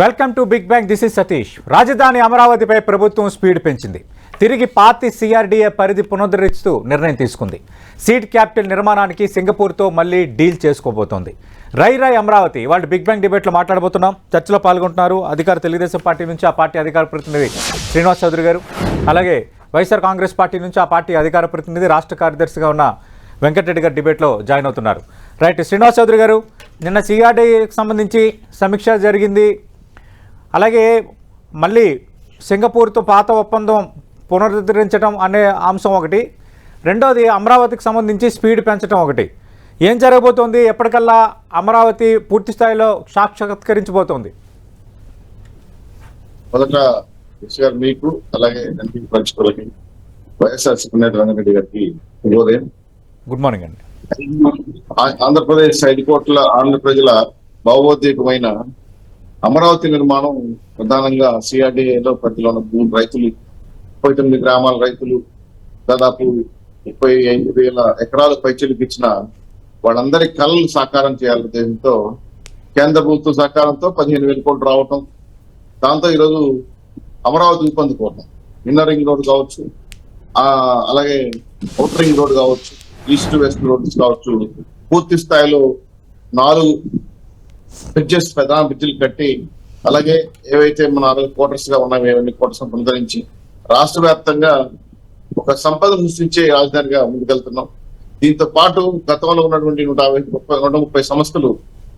Welcome to big bang this is Satish. రాజధాని అమరావతిపై ప్రభుత్వం స్పీడ్ పెంచింది. తిరిగి పార్టీ సిఆర్డీఏ పరిధి పునరుద్ధరిస్తూ నిర్ణయం తీసుకుంది. సీట్ క్యాపిటల్ నిర్మాణానికి సింగపూర్తో మళ్ళీ డీల్ చేసుకోబోతోంది. రై రై అమరావతి వాళ్ళు బిగ్ బ్యాంగ్ డిబేట్లో మాట్లాడబోతున్నాం. చర్చలో పాల్గొంటున్నారు. అధికార తెలుగుదేశం పార్టీ నుంచి ఆ పార్టీ అధికార ప్రతినిధి శ్రీనివాస్ చౌదరి గారు. అలాగే వైఎస్ఆర్ కాంగ్రెస్ పార్టీ నుంచి ఆ పార్టీ అధికార ప్రతినిధి రాష్ట్ర కార్యదర్శిగా ఉన్న వెంకటరెడ్డి గారు డిబేట్లో జాయిన్ అవుతున్నారు. రైట్ శ్రీనివాస్ చౌదరి గారు నిన్న సిఆర్డీకి సంబంధించి సమీక్ష జరిగింది. అలాగే మళ్ళీ సింగపూర్తో పాత ఒప్పందం పునరుద్ధరించడం అనే అంశం ఒకటి. రెండోది అమరావతికి సంబంధించి స్పీడ్ పెంచడం ఒకటి. ఏం జరగబోతోంది? ఎప్పటికల్లా అమరావతి పూర్తి స్థాయిలో సాక్షాత్కరించబోతోంది? మొదట ఎస్ గారు మీకు అలాగే ఎన్టీ ప్రేక్షకులకి వైఎస్ఆర్ సుబ్రహ్మణ్య రంగారెడ్డి గారికి శుభోదయం గుడ్ మార్నింగ్ అండి. ఆంధ్రప్రదేశ్ ఐదు కోట్ల ఆంధ్ర ప్రజల భావోద్వేగమైన అమరావతి నిర్మాణం ప్రధానంగా సిఆర్డిఏలో పరిధిలో ఉన్న భూమి రైతులు ముప్పై తొమ్మిది గ్రామాల రైతులు దాదాపు ముప్పై ఐదు వేల ఎకరాల పైచలికి ఇచ్చిన వాళ్ళందరి కళలు సాకారం చేయాలనే ఉద్దేశంతో కేంద్ర ప్రభుత్వ సహకారంతో పదిహేను వేల కోట్లు రావటం దాంతో ఈరోజు అమరావతి ఊపందుకోవటం ఇన్నర్ రింగ్ రోడ్ కావచ్చు అలాగే అవుటర్ రింగ్ రోడ్ కావచ్చు ఈస్ట్ వెస్ట్ రోడ్స్ కావచ్చు పూర్తి స్థాయిలో నాలుగు బ్రిడ్జెస్ ప్రధాన బ్రిడ్జిలు కట్టి అలాగే ఏవైతే మన క్వార్టర్స్గా ఉన్నాయో అవన్నీ క్వార్టర్స్ పునరుద్ధరించి రాష్ట్ర వ్యాప్తంగా ఒక సంపద సృష్టించే రాజధానిగా ముందుకెళ్తున్నాం. దీంతో పాటు గతంలో ఉన్నటువంటి నూట యాభై ముప్పై నూట ముప్పై సంస్థలు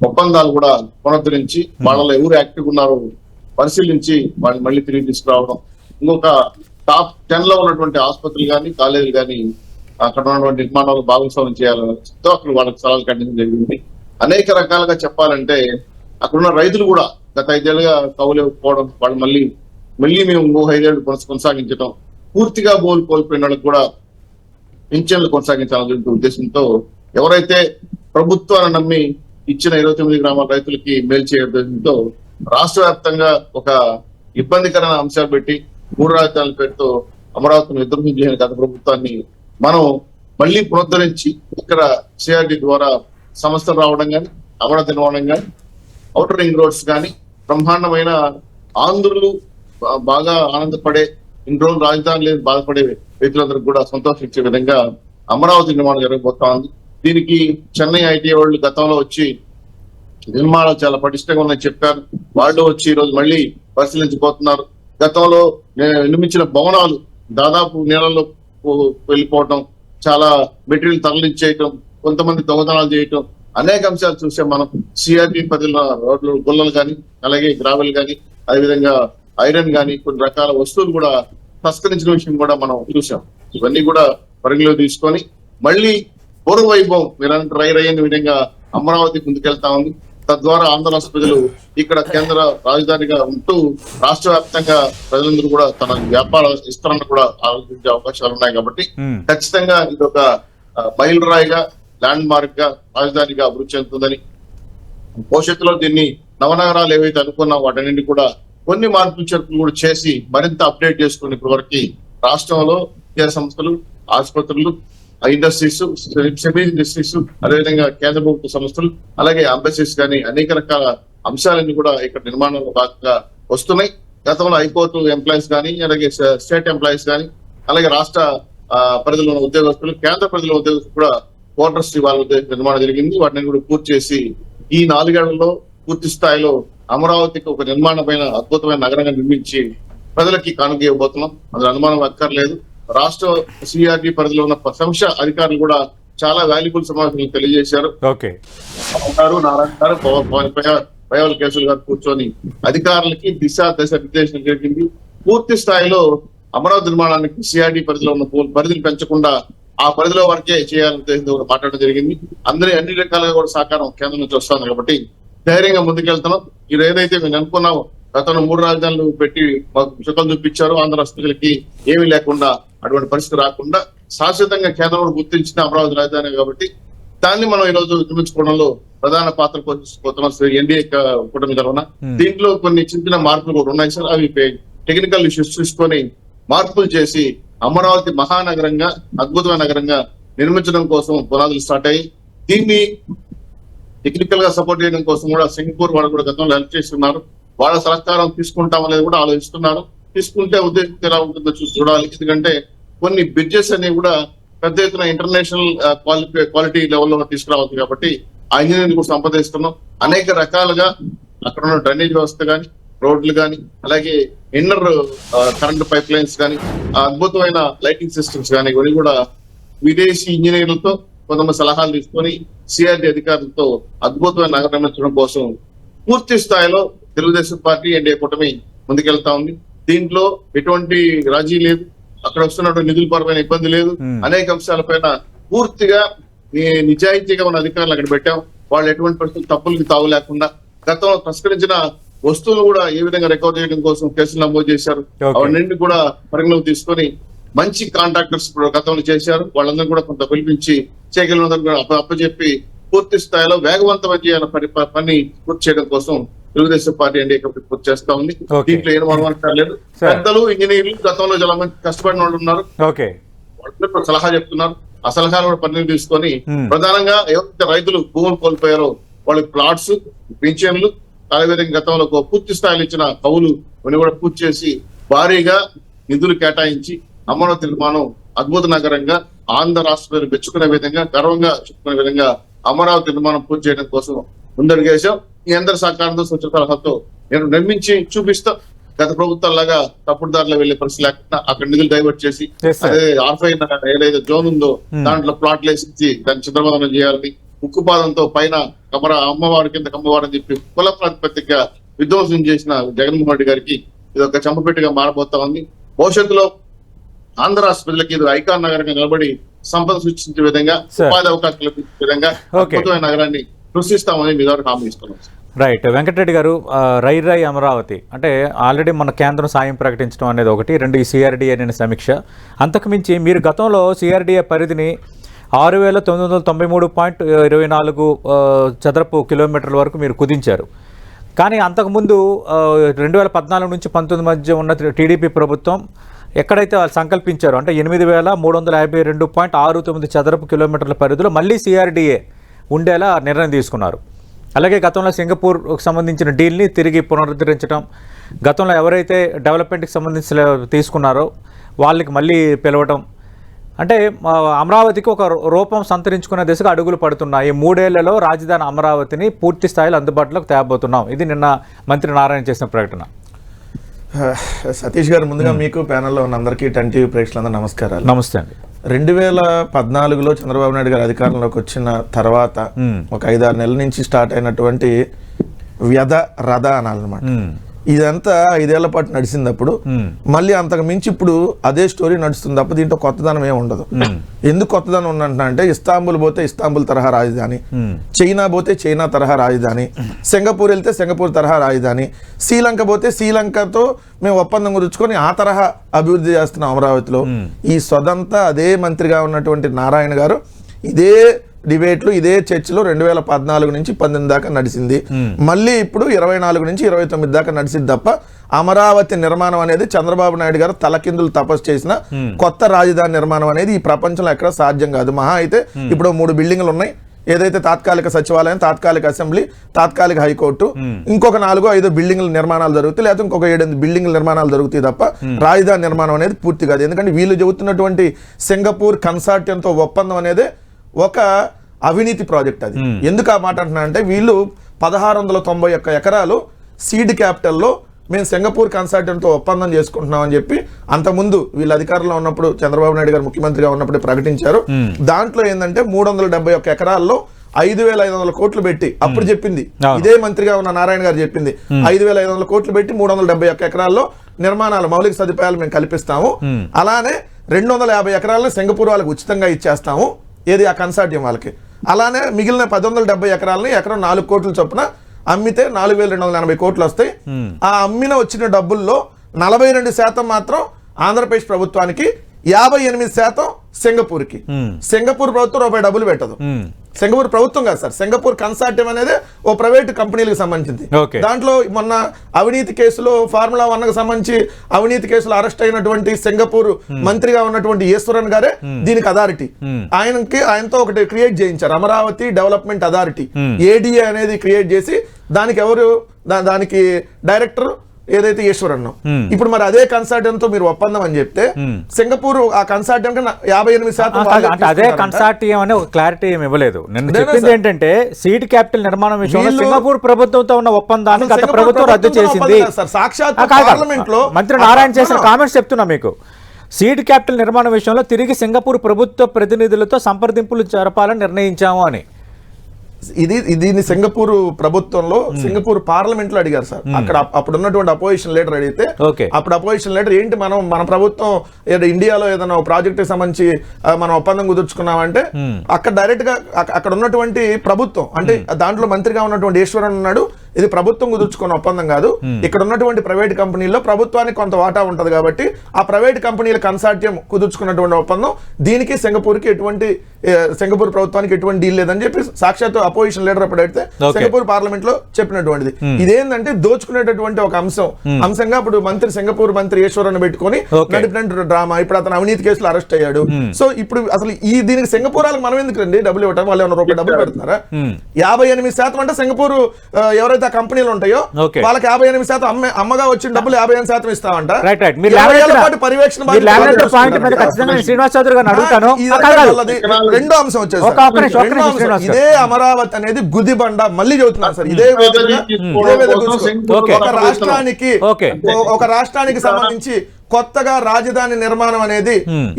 ఒప్పందాలు కూడా పునరుద్ధరించి వాళ్ళలో ఎవరు యాక్టివ్ ఉన్నారో పరిశీలించి వాళ్ళని మళ్ళీ తిరిగి తీసుకురావడం. ఇంకొక టాప్ టెన్లో ఉన్నటువంటి ఆసుపత్రులు కానీ కాలేజీలు కానీ అక్కడ ఉన్నటువంటి నిర్మాణాలు భాగస్వామ్యం చేయాలని అక్కడ వాళ్ళకి సలహాలు కట్టించడం జరిగింది. అనేక రకాలుగా చెప్పాలంటే అక్కడున్న రైతులు కూడా గత ఐదేళ్ళుగా కౌలేకపోవడం వాళ్ళు మళ్ళీ మళ్ళీ మేము ఇంకో ఐదేళ్ళు కొనస- కొనసాగించడం పూర్తిగా బోల్ కోల్పోయిన వాళ్ళకి కూడా పింఛన్లు కొనసాగించాలనే ఉద్దేశంతో ఎవరైతే ప్రభుత్వాన్ని నమ్మి ఇచ్చిన ఇరవై తొమ్మిది గ్రామాల రైతులకి మేలు చేయడంతో రాష్ట్ర వ్యాప్తంగా ఒక ఇబ్బందికరమైన అంశాలు పెట్టి మూడు రాజధానుల పేరుతో అమరావతిని విధ్వంసం చేసిన గత ప్రభుత్వాన్ని మనం మళ్ళీ పునరుద్ధరించి ఇక్కడ సిఆర్డి ద్వారా సంస్థలు రావడం కానీ అమరావతి నిర్మాణం కానీ అవుటర్ రింగ్ రోడ్స్ కానీ బ్రహ్మాండమైన ఆంధ్రులు బాగా ఆనందపడే ఇన్ని రోజులు రాజధాని లేదు బాధపడే వ్యక్తులందరికీ కూడా సంతోషించే విధంగా అమరావతి నిర్మాణం జరగబోతా ఉంది. దీనికి చెన్నై ఐటీ వాళ్ళు గతంలో వచ్చి నిర్మాణం చాలా పటిష్టంగా ఉన్నాయని చెప్పారు. వాళ్ళు వచ్చి ఈ రోజు మళ్ళీ పరిశీలించబోతున్నారు. గతంలో నిర్మించిన భవనాలు దాదాపు నీళ్ళలో వెళ్ళిపోవటం చాలా మెటీరియల్ తరలించేయటం కొంతమంది దొంగతనాలు చేయటం అనేక అంశాలు చూసాం మనం. సిఆర్టీ పరిధిలో రోడ్లు గుల్లలు కానీ అలాగే గ్రావెల్ కానీ అదేవిధంగా ఐరన్ కానీ కొన్ని రకాల వస్తువులు కూడా తస్కరించిన విషయం కూడా మనం చూసాం. ఇవన్నీ కూడా పరిగణలో తీసుకొని మళ్ళీ పూర్వ వైభవం మీరు ట్రై అయిన విధంగా అమరావతి ముందుకెళ్తా ఉంది. తద్వారా ఆంధ్ర రాష్ట్ర ప్రజలు ఇక్కడ కేంద్ర రాజధానిగా ఉంటూ రాష్ట్ర వ్యాప్తంగా ప్రజలందరూ కూడా తన వ్యాపార విస్తరణ కూడా ఆలోచించే అవకాశాలు ఉన్నాయి కాబట్టి. ఖచ్చితంగా ఇది ఒక ఆ, మైలురాయిగా ల్యాండ్ మార్క్గా రాజధానిగా అభివృద్ధి చెందుతుందని. భవిష్యత్తులో దీన్ని నవనగరాలు ఏవైతే అనుకున్నా వాటన్నింటి కూడా కొన్ని మార్పులు చేర్పులు కూడా చేసి మరింత అప్డేట్ చేసుకుని ఇప్పటివరకు రాష్ట్రంలో విద్యా సంస్థలు ఆసుపత్రులు ఇండస్ట్రీస్ సెమీ ఇండస్ట్రీస్ అదేవిధంగా కేంద్ర ప్రభుత్వ సంస్థలు అలాగే అంబసీస్ కానీ అనేక రకాల అంశాలన్నీ కూడా ఇక్కడ నిర్మాణంలో భాగంగా వస్తున్నాయి. గతంలో హైకోర్టు ఎంప్లాయీస్ కానీ అలాగే స్టేట్ ఎంప్లాయీస్ కానీ అలాగే రాష్ట్ర ఆ, పరిధిలో ఉన్న ఉద్యోగస్తులు కేంద్ర పరిధిలో ఉద్యోగస్తులు కూడా క్వార్టర్స్ వాళ్ళ ఉద్దేశం నిర్మాణం జరిగింది. వాటిని కూడా పూర్తి చేసి ఈ నాలుగేళ్ళలో పూర్తి స్థాయిలో అమరావతికి ఒక నిర్మాణమైన అద్భుతమైన నగరంగా నిర్మించి ప్రజలకి కానుక ఇవ్వబోతున్నాం. అందులో అనుమానం అక్కర్లేదు. రాష్ట్ర సిఆర్డి పరిధిలో ఉన్న సంస్థ అధికారులు కూడా చాలా వాల్యుబుల్ సమాచారం తెలియజేశారు. ఓకే. గారు నారాయణ గారు పవ- పవ- పయ- పయవల కేసులు గారు కూర్చొని అధికారులకి దిశ దశ నిర్దేశం జరిగింది. పూర్తి స్థాయిలో అమరావతి నిర్మాణానికి సిఆర్డి పరిధిలో ఉన్న పరిధిని పెంచకుండా ఆ పరిధిలో వరకే చేయాలని ఉద్దేశంతో కూడా మాట్లాడడం జరిగింది. అందరి అన్ని రకాలుగా కూడా సహకారం కేంద్రం నుంచి వస్తుంది కాబట్టి ధైర్యంగా ముందుకెళ్తున్నాం. ఇది ఏదైతే మేము అనుకున్నామో గతంలో మూడు రాజధానులు పెట్టి మాకు చుక్కలు చూపించారు. ఆంధ్ర రాష్ట్రాలకి ఏమీ లేకుండా అటువంటి పరిస్థితి రాకుండా శాశ్వతంగా కేంద్రం గుర్తించిన అమరావతి రాజధాని కాబట్టి దాన్ని మనం ఈ రోజు నిర్మించుకోవడంలో ప్రధాన పాత్ర పోషిస్తున్న ఎన్డీఏ కూటమి తరఫున. దీంట్లో కొన్ని చిన్న చిన్న మార్పులు కూడా ఉన్నాయి సార్. అవి టెక్నికల్ ఇష్యూస్ చూసుకొని మార్పులు చేసి అమరావతి మహానగరంగా అద్భుతమైన నగరంగా నిర్మించడం కోసం పునాదులు స్టార్ట్ అయ్యి దీన్ని టెక్నికల్గా సపోర్ట్ చేయడం కోసం కూడా సింగపూర్ వాళ్ళు కూడా గతంలో హెల్ప్ చేస్తున్నారు. వాళ్ళ సహకారం తీసుకుంటాం అనేది కూడా ఆలోచిస్తున్నారు. తీసుకుంటే ఉద్దేశం ఎలా ఉంటుందో చూసి చూడాలి. ఎందుకంటే కొన్ని బ్రిడ్జెస్ అనేవి కూడా పెద్ద ఎత్తున ఇంటర్నేషనల్ క్వాలిటీ క్వాలిటీ లెవెల్లో తీసుకురావద్దు కాబట్టి ఆ ఇంజనీరింగ్ కూడా సంప్రదిస్తున్నాం అనేక రకాలుగా అక్కడ ఉన్న డ్రైనేజ్ వ్యవస్థ కానీ రోడ్లు కానీ అలాగే ఇన్నర్ కరెంట్ పైప్ లైన్స్ కానీ అద్భుతమైన లైటింగ్ సిస్టమ్స్ కానీ ఇవన్నీ కూడా విదేశీ ఇంజనీర్లతో కొంతమంది సలహాలు తీసుకొని సిఆర్డి అధికారులతో అద్భుతమైన నగరం నిర్మించడం కోసం పూర్తి స్థాయిలో తెలుగుదేశం పార్టీ ఎన్డీఏ కూటమి ముందుకెళ్తా ఉంది. దీంట్లో ఎటువంటి రాజీ లేదు. అక్కడ వస్తున్నటువంటి నిధుల పరమైన ఇబ్బంది లేదు. అనేక అంశాలపైన పూర్తిగా నిజాయితీగా ఉన్న అధికారులు అక్కడ పెట్టాం. వాళ్ళు ఎటువంటి పరిస్థితులు తప్పులకి తావు లేకుండా గతంలో తస్కరించిన వస్తువులు కూడా ఏ విధంగా రికవర్ చేయడం కోసం కేసులు నమోదు చేశారు. అవన్నీ కూడా పరిగణలోకి తీసుకొని మంచి కాంట్రాక్టర్స్ గతంలో చేశారు వాళ్ళందరూ కూడా కొంత పిలిపించి చేయగలిగినందరూ కూడా అప్ప అప్పచెప్పి పూర్తి స్థాయిలో వేగవంతమైన చేయాలని పని పని పూర్తి చేయడం కోసం తెలుగుదేశం పార్టీ ఎన్డీఏ కమిటీ పూర్తి చేస్తా ఉంది. దీంట్లో ఏం అనుమానం లేదు Sir. పెద్దలు ఇంజనీర్లు గతంలో చాలా మంది కష్టపడిన వాళ్ళు ఉన్నారు వాళ్ళు సలహా చెప్తున్నారు ఆ సలహాలు కూడా పరిణితి తీసుకొని Hmm. ప్రధానంగా ఎవరైతే రైతులు భూములు కోల్పోయారో వాళ్ళకి ప్లాట్స్ పింఛన్లు అదేవిధంగా గతంలో పూర్తి స్థాయిలో ఇచ్చిన కవులు కూడా పూర్తి చేసి భారీగా నిధులు కేటాయించి అమరావతి నిర్మాణం అద్భుత నగరంగా ఆంధ్ర రాష్ట్ర మెచ్చుకునే విధంగా గర్వంగా చెప్పుకునే విధంగా అమరావతి నిర్మాణం పూర్తి చేయడం కోసం ముందడుగేశాం ఈ అందరి సహకారంతో స్వచ్ఛ సలహాతో నేను నిర్మించి చూపిస్తా గత ప్రభుత్వాలాగా తప్పుడు దారిలో వెళ్ళే పరిస్థితి లేకుండా అక్కడ నిధులు డైవర్ట్ చేసి. అదే ఆర్ఫైన్ ఏదైతే జోన్ ఉందో. దాంట్లో ప్లాట్లు వేసి దాన్ని చిత్రబంధనం చేయాలని ఉక్కుపాదంతో పైన కమర అమ్మవారి కింద కమ్మవారు అని చెప్పి కుల ప్రాతిపత్తిగా విధ్వంసం చేసిన జగన్మోహన్ రెడ్డి గారికి ఇది ఒక చంపపెట్టిగా మారబోతా ఉంది. భవిష్యత్తులో ఆంధ్ర రాష్ట్ర ప్రజలకి ఇది ఐకాన్ నగరంగా నిలబడి సంపద సృష్టించే విధంగా. ఉపాధి అవకాశాలు కల్పించే విధంగా. అద్భుతమైన నగరాన్ని సృష్టిస్తామని మీ ద్వారా హామీ ఇస్తున్నాం. రైట్ వెంకటరెడ్డి గారు రై రై అమరావతి. అంటే ఆల్రెడీ మన కేంద్రం సాయం ప్రకటించడం అనేది ఒకటి. రెండు ఈ సిఆర్డీఏ అనే సమీక్ష. అంతకుమించి మీరు గతంలో సిఆర్డీఏ పరిధిని ఆరు వేల తొమ్మిది వందల తొంభై మూడు పాయింట్ ఇరవై నాలుగు చదరపు కిలోమీటర్ల వరకు మీరు కుదించారు. కానీ అంతకుముందు రెండు వేల పద్నాలుగు నుంచి పంతొమ్మిది మధ్య ఉన్న టీడీపీ ప్రభుత్వం ఎక్కడైతే వాళ్ళు సంకల్పించారో అంటే ఎనిమిది వేల మూడు వందల యాభై రెండు పాయింట్ ఆరు తొమ్మిది చదరపు కిలోమీటర్ల పరిధిలో మళ్ళీ సిఆర్డీఏ ఉండేలా నిర్ణయం తీసుకున్నారు. అలాగే గతంలో సింగపూర్కు సంబంధించిన డీల్ని తిరిగి పునరుద్ధరించడం గతంలో ఎవరైతే డెవలప్మెంట్కి సంబంధించి తీసుకున్నారో వాళ్ళకి మళ్ళీ పిలవడం అంటే అమరావతికి ఒక రూపం సంతరించుకునే దిశగా అడుగులు పడుతున్నాయి. మూడేళ్ళలో రాజధాని అమరావతిని పూర్తి స్థాయిలో అందుబాటులోకి తేబోతున్నాం. ఇది నిన్న మంత్రి నారాయణ చేసిన ప్రకటన. సతీష్ గారు ముందుగా మీకు ప్యానెల్లో ఉన్న అందరికీ టెన్ టీవీ ప్రేక్షకులందరూ నమస్కారాలు. నమస్తే అండి. రెండు వేల పద్నాలుగులో చంద్రబాబు నాయుడు గారు అధికారంలోకి వచ్చిన తర్వాత. ఒక ఐదారు నెలల నుంచి స్టార్ట్ అయినటువంటి వ్యధ రథ అనాలన్నమాట. ఇదంతా ఐదేళ్ళ పాటు నడిచిందప్పుడు మ్మ్. మళ్ళీ అంతకు మించి ఇప్పుడు అదే స్టోరీ నడుస్తుంది తప్ప దీంట్లో కొత్తదనం ఏమి ఉండదు. ఎందుకు కొత్తదనం ఉందంటున్నా అంటే ఇస్తాంబుల్ పోతే ఇస్తాంబుల్ తరహా రాజధాని. చైనా పోతే చైనా తరహా రాజధాని. సింగపూర్ వెళ్తే సింగపూర్ తరహా రాజధాని. శ్రీలంక పోతే శ్రీలంకతో మేము ఒప్పందం కుదుర్చుకొని ఆ తరహా అభివృద్ధి చేస్తున్నాం అమరావతిలో. ఈ స్వదంతా అదే మంత్రిగా ఉన్నటువంటి నారాయణ గారు ఇదే డిబేట్లు ఇదే చర్చలో రెండు వేల పద్నాలుగు నుంచి పంతొమ్మిది దాకా నడిచింది మళ్ళీ ఇప్పుడు ఇరవై నాలుగు నుంచి ఇరవై తొమ్మిది దాకా నడిచింది తప్ప అమరావతి నిర్మాణం అనేది చంద్రబాబు నాయుడు గారు తలకిందులు తపస్సు చేసిన కొత్త రాజధాని నిర్మాణం అనేది ఈ ప్రపంచంలో ఎక్కడ సాధ్యం కాదు. మహా అయితే ఇప్పుడు మూడు బిల్డింగ్లు ఉన్నాయి. ఏదైతే తాత్కాలిక సచివాలయం తాత్కాలిక అసెంబ్లీ తాత్కాలిక హైకోర్టు ఇంకొక నాలుగో ఐదో బిల్డింగ్ల నిర్మాణాలు జరుగుతాయి. లేకపోతే ఇంకొక ఏడెనిమిది బిల్డింగ్ల నిర్మాణాలు జరుగుతాయి తప్ప రాజధాని నిర్మాణం అనేది పూర్తి కాదు. ఎందుకంటే వీళ్ళు చెబుతున్నటువంటి సింగపూర్ కన్సార్టియంతో ఒప్పందం అనేది ఒక అవినీతి ప్రాజెక్ట్ అది. ఎందుకు ఆ మాట అంటున్నా అంటే వీళ్ళు పదహారు వందల తొంభై ఒక్క ఎకరాలు సీడ్ క్యాపిటల్లో మేము సింగపూర్ కన్సార్టెంట్తో ఒప్పందం చేసుకుంటున్నాం అని చెప్పి అంతకుముందు వీళ్ళు అధికారంలో ఉన్నప్పుడు చంద్రబాబు నాయుడు గారు ముఖ్యమంత్రిగా ఉన్నప్పుడు ప్రకటించారు. దాంట్లో ఏంటంటే మూడు వందల డెబ్బై ఒక్క ఎకరాల్లో ఐదు వేల ఐదు వందల కోట్లు పెట్టి అప్పుడు చెప్పింది. ఇదే మంత్రిగా ఉన్న నారాయణ గారు చెప్పింది. ఐదు వేల ఐదు వందల కోట్లు పెట్టి మూడు వందల డెబ్బై ఒక్క ఎకరాల్లో నిర్మాణాలు మౌలిక సదుపాయాలు మేము కల్పిస్తాము. అలానే రెండు వందల యాభై ఎకరాలను సింగపూర్ వాళ్ళకి ఉచితంగా ఇచ్చేస్తాము. ఏది? ఆ కన్సార్టియం వాళ్ళకి. అలానే మిగిలిన పది వందల డెబ్బై ఎకరాలని ఎకరం నాలుగు కోట్ల చొప్పున అమ్మితే నాలుగు వేల రెండు వందల ఎనభై కోట్లు వస్తాయి. ఆ అమ్మిన వచ్చిన డబ్బుల్లో నలభై రెండు శాతం మాత్రం ఆంధ్రప్రదేశ్ ప్రభుత్వానికి యాభై ఎనిమిది శాతం సింగపూర్కి. సింగపూర్ ప్రభుత్వం రూపాయి డబ్బులు పెట్టదు. సింగపూర్ ప్రభుత్వం కాదు సార్ సింగపూర్ కన్సార్టియం అనేది ఓ ప్రైవేట్ కంపెనీలకు సంబంధించింది. దాంట్లో మొన్న అవినీతి కేసులో ఫార్ములా వన్కు సంబంధించి అవినీతి కేసులో అరెస్ట్ అయినటువంటి సింగపూర్ మంత్రిగా ఉన్నటువంటి ఈశ్వరన్ గారే దీనికి అథారిటీ. ఆయనకి ఆయనతో ఒకటి క్రియేట్ చేయించారు అమరావతి డెవలప్మెంట్ అథారిటీ. ఏడిఏ అనేది క్రియేట్ చేసి దానికి ఎవరు దానికి డైరెక్టర్ ఏదైతే ఈశ్వరన్ Hmm. ఇప్పుడు మరి అదే కన్సల్టెంట్తో మీరు ఒప్పందం అని చెప్తే. సింగపూర్ ఆ కన్సల్టెంట్ యాభై ఎనిమిది శాతం అదే. కన్సార్టియం అనే క్లారిటీ ఏమి ఇవ్వలేదు అదేనా చెప్పింది? ఏంటంటే సీట్ క్యాపిటల్ నిర్మాణం విషయంలో సింగపూర్ ప్రభుత్వంతో ఉన్న ఒప్పందాన్ని గత ప్రభుత్వం రద్దు చేసింది. పార్లమెంట్ లో- మంత్రి నారాయణ చేసిన కామెంట్స్ చెప్తున్నా మీకు సీట్ క్యాపిటల్ నిర్మాణం విషయంలో తిరిగి సింగపూర్ ప్రభుత్వ ప్రతినిధులతో సంప్రదింపులు జరపాలని నిర్ణయించాము అని ఇది దీన్ని సింగపూర్ ప్రభుత్వంలో సింగపూర్ పార్లమెంట్లో అడిగారు సార్. అక్కడ అప్- అప్పుడు ఉన్నటువంటి అపోజిషన్ లీడర్ అడిగితే. అప్పుడు అపోజిషన్ లీడర్ ఏంటి మనం మన ప్రభుత్వం ఇండియాలో ఏదైనా ప్రాజెక్ట్కి సంబంధించి మనం ఒప్పందం కుదుర్చుకున్నామంటే అక్కడ డైరెక్ట్గా అక్క- అక్కడ ఉన్నటువంటి ప్రభుత్వం అంటే దాంట్లో మంత్రిగా ఉన్నటువంటి ఈశ్వరన్ ఉన్నాడు ఇది ప్రభుత్వం కుదుర్చుకున్న ఒప్పందం కాదు. ఇక్కడ ఉన్నటువంటి ప్రైవేట్ కంపెనీల్లో ప్రభుత్వానికి కొంత వాటా ఉంటది కాబట్టి ఆ ప్రైవేట్ కంపెనీల కన్సార్టియం కుదుర్చుకున్నటువంటి ఒప్పందం దీనికి సింగపూర్కి ఎటువంటి సింగపూర్ ప్రభుత్వానికి ఎటువంటి డీల్ లేదని చెప్పి సాక్షాత్ అపోజిషన్ లీడర్ అప్పుడు అడిగితే. సింగపూర్ పార్లమెంట్లో చెప్పినటువంటిది ఇదేంటంటే దోచుకునేటటువంటి ఒక అంశం. అంశంగా ఇప్పుడు మంత్రి సింగపూర్ మంత్రి ఈశ్వరన్ పెట్టుకొని. నడిపినటువంటి డ్రామా. ఇప్పుడు అతను అవినీతి కేసులో అరెస్ట్ అయ్యాడు. సో ఇప్పుడు అసలు ఈ దీనికి సింగపూర్ వాళ్ళకి మనం ఎందుకు రండి? డబ్బులు ఇవ్వటం వాళ్ళు ఏమైనా రూపాయి డబ్బులు పెడుతున్నారా? యాభై ఎనిమిది శాతం అంటే సింగపూర్ ఎవరైతే ఆ కంపెనీలు ఉంటాయో. వాళ్ళకి యాభై ఎనిమిది శాతం అమ్మే అమ్మగా వచ్చిన డబ్బులు యాభై ఎనిమిది శాతం ఇస్తామంట. పాటు పర్యవేక్షణ శ్రీనివాస్ చౌదరి గారిని అడుగుతాను. రెండో అంశం వచ్చేసి. ఇదే అమరావతి అనేది గుదిబండ మళ్ళీ చెబుతున్నాను సార్. ఇదే. ఒక రాష్ట్రానికి ఒక రాష్ట్రానికి సంబంధించి కొత్తగా రాజధాని నిర్మాణం అనేది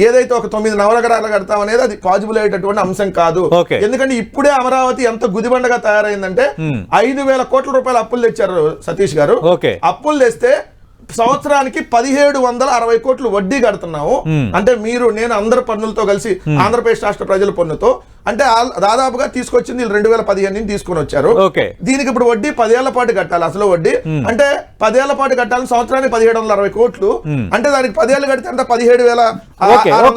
ఏదైతే ఒక తొమ్మిది నవనగరాలు కడతాం అనేది అది పాజిబుల్ అయ్యేటటువంటి అంశం కాదు. ఎందుకంటే ఇప్పుడే అమరావతి ఎంత గుదిబండగా తయారైందంటే ఐదు వేల కోట్ల రూపాయల అప్పులు తెచ్చారు సతీష్ గారు. ఓకే. అప్పులు తెస్తే సంవత్సరానికి పదిహేడు వందల అరవై కోట్లు వడ్డీ కడుతున్నాము అంటే మీరు నేను అందరు పన్నులతో కలిసి ఆంధ్రప్రదేశ్ రాష్ట్ర ప్రజల పన్నుతో అంటే దాదాపుగా తీసుకొచ్చింది వీళ్ళు రెండు వేల పదిహేను నుంచి తీసుకొని వచ్చారు ఓకే. దీనికి ఇప్పుడు వడ్డీ పదేళ్ళ పాటు కట్టాలి అసలు వడ్డీ అంటే పదేళ్ళ పాటు కట్టాలని సంవత్సరానికి పదిహేడు వందల అరవై కోట్లు అంటే దానికి పదేళ్ళు కడితే అంటే పదిహేడు వేల.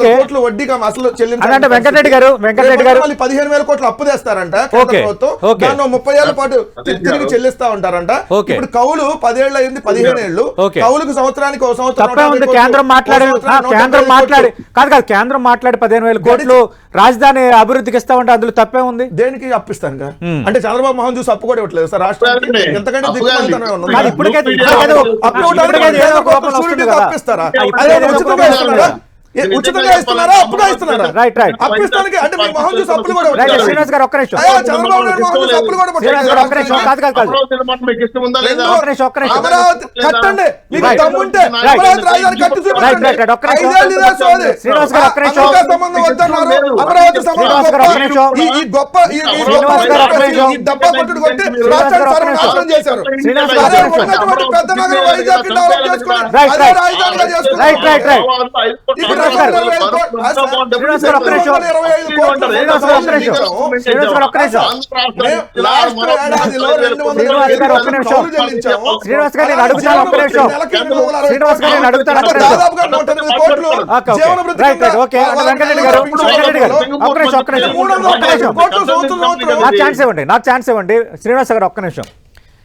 కోట్లు వడ్డీ అసలు చెల్లించాలి అంటే వెంకటరెడ్డి గారు, వెంకటరెడ్డి గారు. మళ్ళీ పదిహేను వేల కోట్లు అప్పు తెస్తారంట ప్రభుత్వం. దాన్ని ముప్పై ఏళ్ళ పాటు తిరిగి చెల్లిస్తా ఉంటారంట. ఇప్పుడు కౌలు పదేళ్ళు అయింది పదిహేను ఏళ్ళు. కౌలుకు సంవత్సరానికి ఒక సంవత్సరం కేంద్రం మాట్లాడి కేంద్రం మాట్లాడి. కాదు కాదు కేంద్రం మాట్లాడి పదిహేను వేల కోట్లు రాజధాని అభివృద్ధికి ఇస్తామంటే అందులో తప్పే ఉంది దేనికి అప్పిస్తాను కదా అంటే చంద్రబాబు మోహన్ చూసి అప్పు కూడా ఇవ్వట్లేదు సార్ రాష్ట్రానికి. ఎంతకంటే అప్పు దిక్కుమాలితనం కాదు. ఉన్నది? కాదు, ఇప్పటికే- అప్పు ఇప్పటికే ఏదో- అప్పు ఇవ్వడానికి ఇప్పటికే ఏదో కేంద్ర కోపం ప్రభుత్వం వస్తుంది షూరిటీగా కదా. అప్పిస్తారా? ఉచితంగా ఇస్తున్నారా? అప్పుగా ఇస్తున్నారా రైట్ రైట్ అప్పిస్తానికి అంటే మీ మొహం చూసి అప్పులు కూడా రైట్. శ్రీనివాస్ గారు ఒక్క నిమిషం అయ్యో, చంద్రబాబు నాయుడు మొహం చూసి అప్పులు కూడా శ్రీనివాస్ గారు ఒక్క నిమిషం. కాదు కాదు కాదు అమరావతి నిర్మాణం మీకు ఇష్టం ఉందా లేదా ఒక్క నిమిషం, ఒక్క నిమిషం. అమరావతి కట్టండి మీకు. దమ్ముంటే. అమరావతి రాజధాని కట్టి Right, right, right. ఒక్క నిమిషం. ఐదేళ్ళు ఇదే సోది. శ్రీనివాస్ గారు ఒక్క నిమిషం. సంబంధం వద్దన్నారు అమరావతి సంబంధం శ్రీనివాస్ గారు ఒక్క నిమిషం. గొప్ప. ఈ- ఈ గొప్ప ఈ- శ్రీనివాస్ గారు ఒక్క నిమిషం. ఈ డబ్బా కొట్టుడు కొట్టి రాష్ట్రాన్ని సర్వనాశనం. చేశారు శ్రీనివాస్ గారు ఒక్క నిమిషం. పెద్ద నగరం వైజాగ్ డెవలప్ చేసుకున్నారు. Right, right, right. Srinivas garu. Srinivas garu నేను అడుగుతాను ఒక్క నిమిషం. శ్రీనివాస్ గారు నేను అడుగుతాను ఒక్క నిమిషం. Right, right, okay. అంటే వెంకటరెడ్డి గారు, వెంకటరెడ్డి గారు, ఒక్క నిమిషం, ఒక్క నిమిషం. ఒక్క నిమిషం. ఛాన్స్ ఇవ్వండి నాకు ఛాన్స్ ఇవ్వండి శ్రీనివాస్ గారు ఒక్క నిమిషం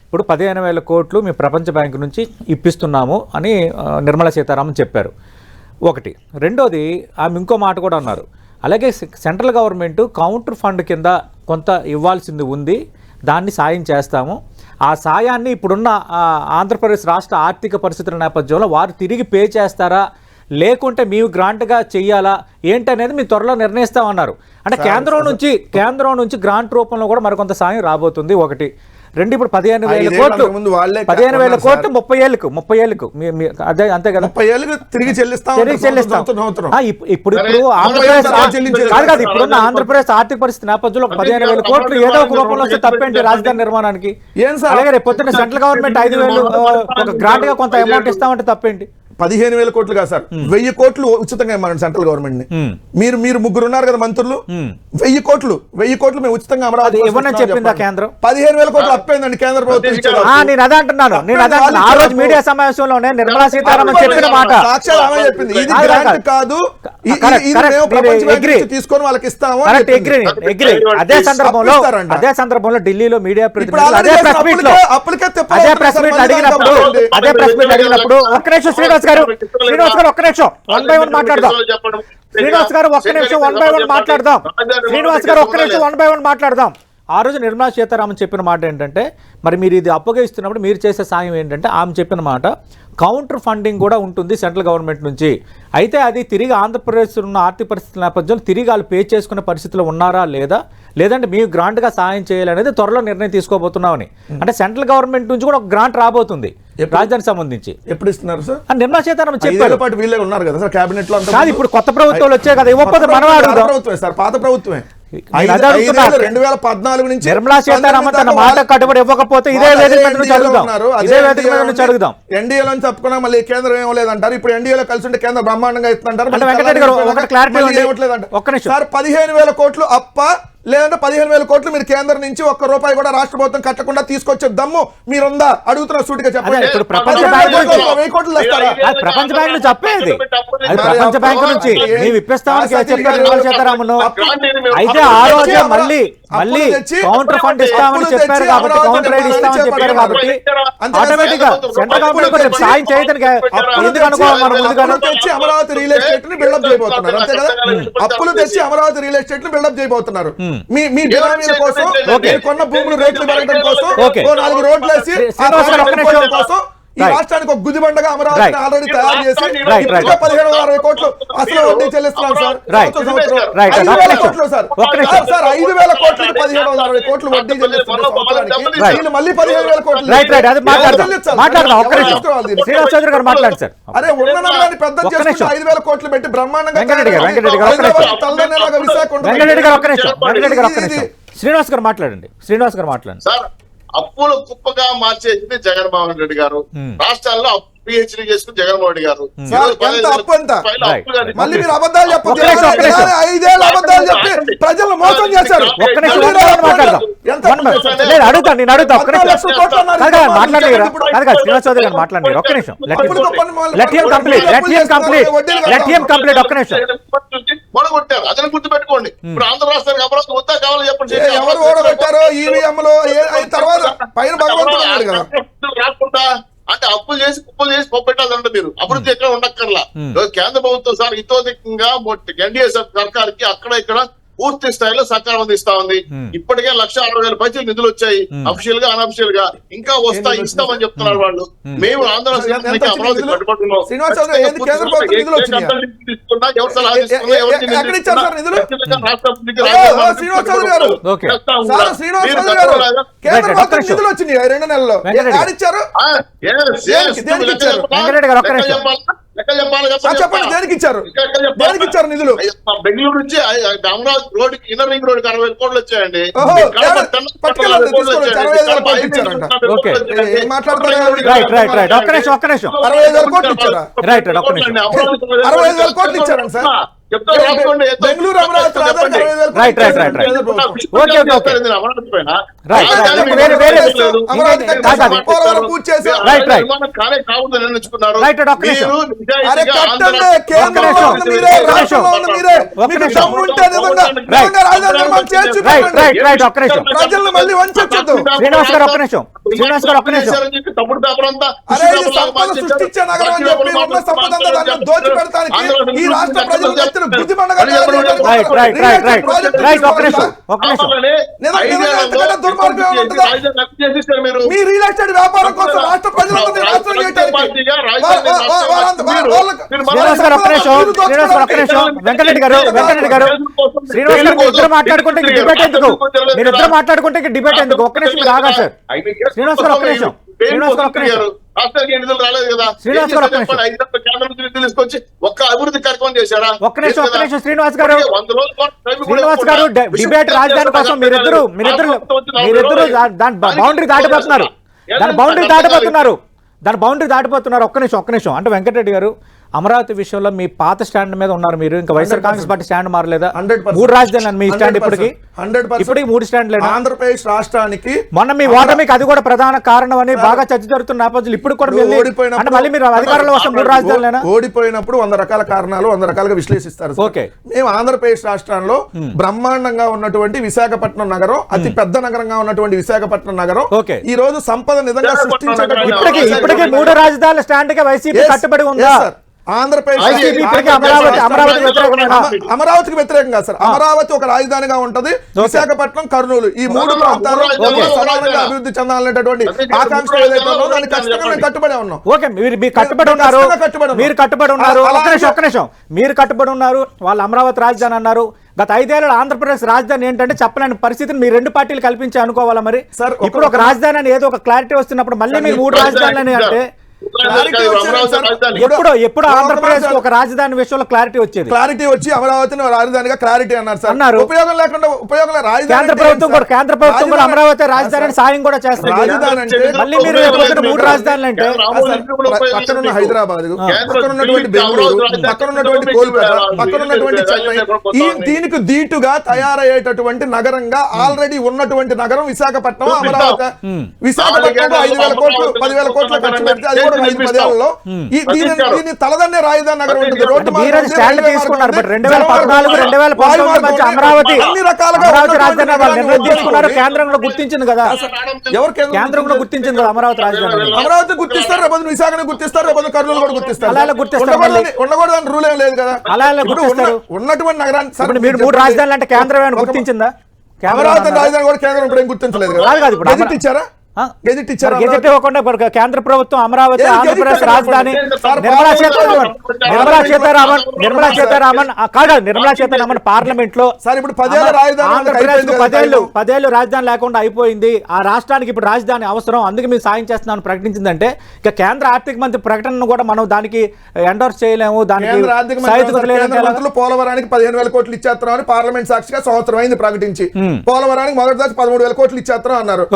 ఇప్పుడు పదిహేను వేల కోట్లు మీ ప్రపంచ బ్యాంకు నుంచి ఇప్పిస్తున్నాము అని నిర్మలా సీతారామన్ చెప్పారు ఒకటి. రెండోది ఆమె ఇంకో మాట కూడా అన్నారు. అలాగే సెంట్రల్ గవర్నమెంట్ కౌంటర్ ఫండ్ కింద కొంత ఇవ్వాల్సింది ఉంది. దాన్ని సాయం చేస్తాము. ఆ సాయాన్ని ఇప్పుడున్న ఆంధ్రప్రదేశ్ రాష్ట్ర ఆర్థిక పరిస్థితుల నేపథ్యంలో వారు తిరిగి పే చేస్తారా? లేకుంటే మేము గ్రాంట్గా చెయ్యాలా? ఏంటనేది మీ త్వరలో నిర్ణయిస్తామన్నారు. అంటే కేంద్రం నుంచి కేంద్రం నుంచి గ్రాంట్ రూపంలో కూడా మరికొంత సాయం రాబోతుంది. ఒకటి. రెండు ఇప్పుడు పదిహేను వేల కోట్లు. అంతకుముందు వాళ్ళే పదిహేను వేల కోట్లు. ముప్పై ఏళ్ళకు ముప్పై ఏళ్ళకు. అదే అంతే కదా? ముప్పై ఏళ్ళకి తిరిగి చెల్లిస్తాం తిరిగి చెల్లిస్తాం. ఇప్పుడు ఇప్పుడు ఆంధ్రప్రదేశ్. కాదు కాదు ఇప్పుడున్న ఆంధ్రప్రదేశ్ ఆర్థిక పరిస్థితి నేపథ్యంలో పదిహేను వేల కోట్లు ఏదో ఒక రూపంలో వస్తే తప్పేంటి రాజధాని నిర్మాణానికి? ఏం సార్? అలాగే రేపు పొద్దున్న సెంట్రల్ గవర్నమెంట్ ఐదు వేలు ఒక గ్రాంట్గా కొంత అమౌంట్ ఇస్తామంటే తప్పేంటి? పదిహేను వేల కోట్లు కాదు సార్. వెయ్యి కోట్లు ఉచితంగా ఇవ్వమనండి సెంట్రల్ గవర్నమెంట్ని. మీరు మీరు ముగ్గురు ఉన్నారు కదా మంత్రులు. వెయ్యి కోట్లు వెయ్యి కోట్లు మేము ఉచితంగా అది అమరావతి ఇవ్వనని చెప్పిందా. కేంద్రం? పదిహేను వేల కోట్లు అప్పైందండి కేంద్ర ప్రభుత్వం నేను అదే అంటున్నాను. నేను అదే ఆ రోజు మీడియా సమావేశంలోనే నిర్మలా సీతారామన్ చెప్పిన మాట. సాక్షాత్ ఆమె చెప్పింది. ఇది గ్రాంట్ కాదు. తీసుకొని వాళ్ళకి ఇస్తాము అదే సందర్భంలో. అదే సందర్భంలో ఢిల్లీలో మీడియా అదే ప్రెస్ మీట్లో ప్రెస్ మీట్ అడిగినప్పుడు అదే ప్రెస్ మీట్ అడిగినప్పుడు ఒక్క నిమిషం శ్రీనివాస్ గారు శ్రీనివాస్ గారు ఒక్క నిమిషం వన్ బై వన్ మాట్లాడదాం. శ్రీనివాస్ గారు ఒక్క నిమిషం వన్ బై వన్ మాట్లాడదాం. శ్రీనివాస్ గారు ఒక్క నిమిషం వన్ బై వన్ మాట్లాడదాం. ఆ రోజు నిర్మలా సీతారామన్ చెప్పిన మాట ఏంటంటే మరి మీరు ఇది అప్పగిస్తున్నప్పుడు మీరు చేసే సాయం ఏంటంటే ఆమె చెప్పిన మాట కౌంటర్ ఫండింగ్ కూడా ఉంటుంది సెంట్రల్ గవర్నమెంట్ నుంచి. అయితే అది తిరిగి ఆంధ్రప్రదేశ్ ఉన్న ఆర్థిక పరిస్థితుల నేపథ్యంలో తిరిగి వాళ్ళు పే చేసుకునే పరిస్థితిలో ఉన్నారా లేదా? లేదంటే మీరు గ్రాంట్గా సాయం చేయాలనేది త్వరలో నిర్ణయం తీసుకోబోతున్నామని. అంటే సెంట్రల్ గవర్నమెంట్ నుంచి కూడా ఒక గ్రాంట్ రాబోతుంది రాజధానికి సంబంధించి. ఎప్పుడు ఇస్తున్నారు సార్? నిర్మలా సీతారామన్ చెప్పారు పాటు వీళ్ళే ఉన్నారు కదా సార్ కేబినెట్లో కాదు ఇప్పుడు కొత్త ప్రభుత్వాలు వచ్చాయి కదా ఇవ్వకపోతే మనం ప్రభుత్వమే సార్ పాత ప్రభుత్వమే. రెండు వేల పద్నాలుగు నుంచి నిర్మలా సీతారామన్ తన మాట కట్టుబడి ఇవ్వకపోతే ఇదే వేదిక మీద నుంచి అడుగుదాం. ఇదే వేదిక మీద లో నుంచి అడుగుదాం. ఎన్డీఏలో చెప్పుకున్నా మళ్ళీ కేంద్రం ఏమో లేదంటారు. ఇప్పుడు ఎన్డీఏలో కలిసి ఉంటే కేంద్రం బ్రహ్మాండంగా ఇస్తుంటారు అంటే వెంకటరెడ్డి గారు, ఒకటి clarity ఇవ్వండి. ఒక్క నిమిషం. సార్ పదిహేను వేల కోట్లు అప్ప లేదంటే పదిహేను వేల కోట్లు మీరు కేంద్రం నుంచి ఒక్క రూపాయి కూడా రాష్ట్ర ప్రభుత్వం కట్టకుండా తీసుకొచ్చే దమ్ము మీరుందా? అడుగుతున్నా సూటిగా చెప్పండి. ప్రపంచ చెప్పేది ప్రపంచ బ్యాంక్ నుంచి ఇప్పిస్తామని చెప్పారు అయితే ఆ రోజే మళ్ళీ మళ్ళీ కౌంటర్ ఫండ్ ఇస్తామని చెప్పారు కాబట్టి కౌంటర్ రైడ్ ఇస్తామని చెప్పారు. కాబట్టి ఆటోమేటిక్గా? సెంట్రల్ గవర్నమెంట్ కొంచెం సాయం ఎందుకు అనుకోవాలి మనం అప్పులు తెచ్చి అమరావతి రియల్ ఎస్టేట్ని బిల్డప్ చేయబోతున్నారు. అంతే కదా? అప్పులు తెచ్చి అమరావతి రియల్ ఎస్టేట్ని బిల్డప్ చేయబోతున్నారు. మీ మీ బినామీల కోసం కొన్న భూములు రేట్లు పెరగడం కోసం నాలుగు రోడ్లు వేసి. కోసం ఈ. రాష్ట్రానికి ఒక గుదిబండగా అమరావతి. ఆల్రెడీ తయారు చేసి పదిహేడు వందల అరవై కోట్లు అసలు వడ్డీ చెల్లిస్తున్నాం సార్. ఐదు వేల. కోట్లు సార్. ఒక్క నిమిషం. సార్, సార్ ఐదు వేల కోట్లకి పదిహేడు వందల అరవై కోట్లు వడ్డీ చెల్లిస్తున్న మళ్ళీ పదిహేడు వేల కోట్లు రైట్ రైట్ అది మాట్లాడదాం. చెల్లించాలి. మాట్లాడదాం. ఒక్క ఎవరు నిమిషం. తీసుకోవాలి దీన్ని? శ్రీనివాస్ చౌదరి గారు మాట్లాడండి సార్. అరే ఉన్న నగరాన్ని పెద్ద నిమిషం. ఐదు వేల కోట్లు పెట్టి బ్రహ్మాండంగా చేసి తలదన్నేలాగా విశాఖ శ్రీనివాస్ గారు మాట్లాడండి. శ్రీనివాస్ గారు మాట్లాడండి. సార్ అప్పులు కుప్పగా మార్చేసింది జగన్మోహన్ రెడ్డి గారు. Hmm. రాష్ట్రాల్లో పిహెచ్డి చేసుకుని జగన్మోహన్ రెడ్డి గారు. కాదు. మళ్ళీ మీరు అబద్ధాలు ఐదేళ్ళు అబద్ధాలు చెప్పి ప్రజలను మోసం చేశారు. ఒక్క నిమిషం. అడుగుతాను నేను అడుగుతా ఒక్క నిమిషం. చౌదరి గారు మాట్లాడండి ఒక్క నిమిషం. Let complete let him complete let complete ఒక్క నిమిషం. మొదలుకొట్టారు అదని గుర్తు పెట్టుకోండి ఇప్పుడు ఆంధ్ర రాష్ట్రానికి అమరావతి వద్దా కావాలి చెప్పండి. ఎవరు ఓడగొట్టారో ఈవీఎంలో అయిన తర్వాత పైన భగవంతుడు ఉన్నాడు కదా. రాకుండా అంటే అప్పులు చేసి కుప్పలు చేసి పొప్పెట్టాలంటే మీరు. అభివృద్ధి ఎక్కడ ఉండక్కర్లా. కేంద్ర ప్రభుత్వం సార్ హితోధికంగా ఎన్డీఏ సర్కార్కి అక్కడ ఇక్కడ పూర్తి స్థాయిలో సహకారం అందిస్తా ఉంది. ఇప్పటికే లక్ష అరవై వేల పైసలు నిధులు వచ్చాయి. అఫిషియల్గా అన్అఫిషియల్గా. ఇంకా వస్తాయి ఇస్తామని చెప్తున్నారు వాళ్ళు. మేము ఆంధ్ర ఎంత రాష్ట్రానికి వచ్చింది అమరావతి రెండు నెలల్లో చెప్పండి. దేనికి ఇచ్చారు? దేనికి ఇచ్చారు నిధులు? బెంగళూరు నుంచి Amaravati road inner ring road అరవై వేల కోట్లు వచ్చాయండి. అరవై ఐదు వేల కోట్లు అరవై కోట్లు ఇచ్చారండి sir. Bengaluru Amaravati right, right, right, right. Okay, okay, okay. Right, వేరే, వేరే. Right, right. రైట్, రైట్, ప్రజలను మళ్ళీ. శ్రీనివాస్ గారు ఒక్క నిమిషం. శ్రీనివాస్ గారు ఒక్క నిమిషం. తప్పుడు పేపర్ అంతా సృష్టించే నగరం అని చెప్పి ఉన్న సంపద దోచి పెడతానికి ఈ రాష్ట్ర ప్రజలు బుద్ధి మీ రియల్ ఎస్టేట్ వ్యాపారం కోసం రాష్ట్ర వెంకటరెడ్డి గారు వెంకటరెడ్డి గారు శ్రీనివాస్ గారు ఇద్దరు మాట్లాడుకుంటే డిబేట్ ఎందుకు? మీరు ఇద్దరు మాట్లాడుకుంటే డిబేట్ ఎందుకు? ఒక్క నిమిషం మీరు ఆగా సార్. శ్రీనివాస్ గారు ఒక్క నిమిషం. ఒక్క. రాష్ట్రానికి నిధులు రాలేదు కదా. తీసుకొచ్చి అభివృద్ధి కార్యక్రమం చేశారా? ఒక్క నిమిషం, ఒక్క శ్రీనివాస్ గారు. శ్రీనివాస్ గారు డిబేట్ రాజధాని కోసం మీరిద్దరు మీరిద్దరు మీరిద్దరు దాని బౌండరీ దాటిపోతున్నారు. దాని బౌండరీ దాటిపోతున్నారు. దాని బౌండరీ దాటిపోతున్నారు. ఒక్క నిమిషం ఒక్క నిమిషం. అంటే వెంకటరెడ్డి గారు అమరావతి విషయంలో మీ పాత స్టాండ్ మీద ఉన్నారు మీరు. ఇంకా వైఎస్ఆర్ కాంగ్రెస్ పార్టీ స్టాండ్ మారలేదా? 100%. మూడు రాజధానులు మీ స్టాండ్ ఇప్పటికి? 100%. ఇప్పటికి మూడు స్టాండ్ లేదా ఆంధ్రప్రదేశ్ రాష్ట్రానికి మొన్న మీ ఓటమికి అది కూడా ప్రధాన కారణం అని బాగా చర్చ జరుగుతున్న నేపథ్యంలో ఇప్పుడు కూడా అంటే మళ్ళీ మీరు అధికారంలో వస్తే మూడు రాజధానులేనా? ఓడిపోయినప్పుడు వంద రకాల కారణాలు వంద రకాలుగా విశ్లేషిస్తారు. ఓకే. మేము ఆంధ్రప్రదేశ్ రాష్ట్రంలో బ్రహ్మాండంగా ఉన్నటువంటి విశాఖపట్నం నగరం అతి పెద్ద నగరంగా ఉన్నటువంటి విశాఖపట్నం నగరం ఓకే. ఈ రోజు సంపద నిజంగా సృష్టించేటటువంటి ఇప్పటికి మూడు రాజధానుల స్టాండ్కి వైసీపీ కట్టుబడి ఉందా. ఆంధ్రప్రదేశ్ అమరావతికి వ్యతిరేకంగా సార్. అమరావతి ఒక రాజధానిగా ఉంటది. విశాఖపట్నం కర్నూలు. ఈ మూడు ప్రాంతాలు సమానంగా. అభివృద్ధి చెందాలనేటటువంటి ఆకాంక్ష ఏదైతే ఉందో ఖచ్చితంగా మేము. కట్టుబడి ఉన్నాం. ఓకే. మీరు మీరు కట్టుబడి ఉన్నారు. మీరు కట్టుబడి ఉన్నారు. అలా- ఒక్క నిమిషం ఒక్క నిమిషం. మీరు కట్టుబడి ఉన్నారు. వాళ్ళు అమరావతి రాజధాని అన్నారు. గత ఐదేళ్ళ ఆంధ్రప్రదేశ్ రాజధాని ఏంటంటే చెప్పలేని పరిస్థితిని మీ రెండు పార్టీలు కల్పించి అనుకోవాలా మరి? ఇప్పుడు ఒక రాజధాని అని ఏదో ఒక క్లారిటీ వస్తున్నప్పుడు మళ్ళీ మీరు మూడు రాజధానులు అని అంటే. ఎప్పుడో ఎప్పుడు ఆంధ్రప్రదేశ్. ఒక రాజధాని విషయంలో క్లారిటీ వచ్చేది. క్లారిటీ వచ్చి అమరావతిని రాజధానిగా క్లారిటీ అన్నారు సార్. అన్నారు. ఉపయోగం లేకుండా ఉపయోగం కేంద్ర ప్రభుత్వం కూడా? కేంద్ర ప్రభుత్వం కూడా అమరావతి రాజధాని సాయం కూడా చేస్తుంది రాజధాని అంటే మళ్ళీ మీరు మూడు రాజధానులు అంటే పక్కన ఉన్న హైదరాబాద్ పక్కన ఉన్నటువంటి బెంగళూరు పక్కన ఉన్నటువంటి కోల్కతా పక్కన ఉన్నటువంటి చెన్నై ఈ దీనికి దీటుగా తయారయ్యేటటువంటి నగరంగా ఆల్రెడీ ఉన్నటువంటి నగరం విశాఖపట్నం అమరావతి విశాఖపట్నం ఐదు వేల కోట్లు పదివేల కోట్ల ఖర్చు పెడితే కూడా ఐదు పదేళ్ళలో దీన్ని తలదన్నే రాజధాని నగరం ఉంటుంది రోడ్డు. అమరావతి అన్ని రకాలుగా రాజధాని తీసుకున్నారు కేంద్రం కూడా గుర్తించింది కదా ఎవరు కేంద్రం కేంద్రం కూడా గుర్తించింది కదా అమరావతి రాజధాని. అమరావతి గుర్తిస్తారు రేపు విశాఖని గుర్తిస్తారు రేపు కర్నూలు కూడా గుర్తిస్తారు అలా గుర్తిస్తారు ఉండకూడదని రూల్ ఏం లేదు కదా అలా గుర్తిస్తారు? ఉన్న- ఉన్నటువంటి నగరాన్ని మీరు మూడు. రాజధానులు అంటే కేంద్రం గుర్తించిందా కేంద్రం అమరావతి? రాజధాని కూడా కేంద్రం ఇప్పుడు ఏం గుర్తించలేదు కదా ఇప్పుడు ఇచ్చారా? గెజిట్ ఇచ్చారా మరి గెజెట్ ఇవ్వకుండా ఇప్పుడు కేంద్ర ప్రభుత్వం అమరావతి ఆంధ్రప్రదేశ్ రాజధాని నిర్మలా సీతారామన్ నిర్మలా సీతారామన్ నిర్మలా సీతారామన్ కాదు నిర్మలా సీతారామన్ పార్లమెంట్లో సార్, ఇప్పుడు రాజధాని పదేళ్ళు. పదేళ్ళు రాజధాని లేకుండా అయిపోయింది. ఆ రాష్ట్రానికి ఇప్పుడు రాజధాని అవసరం. అందుకే మీరు సాయం చేస్తున్నాను ప్రకటించిందంటే ఇక కేంద్ర ఆర్థిక మంత్రి ప్రకటనను కూడా మనం దానికి ఎండోర్స్ చేయలేము. దానికి పోలవరానికి పదిహేను వేల కోట్లు ఇచ్చేస్తున్నామని పార్లమెంట్ సాక్షిగా సంవత్సరం అయింది ప్రకటించి. పోలవరానికి మొదటి దాచి పదమూడు వేల కోట్లు ఇచ్చేస్తున్నాం అన్నారు.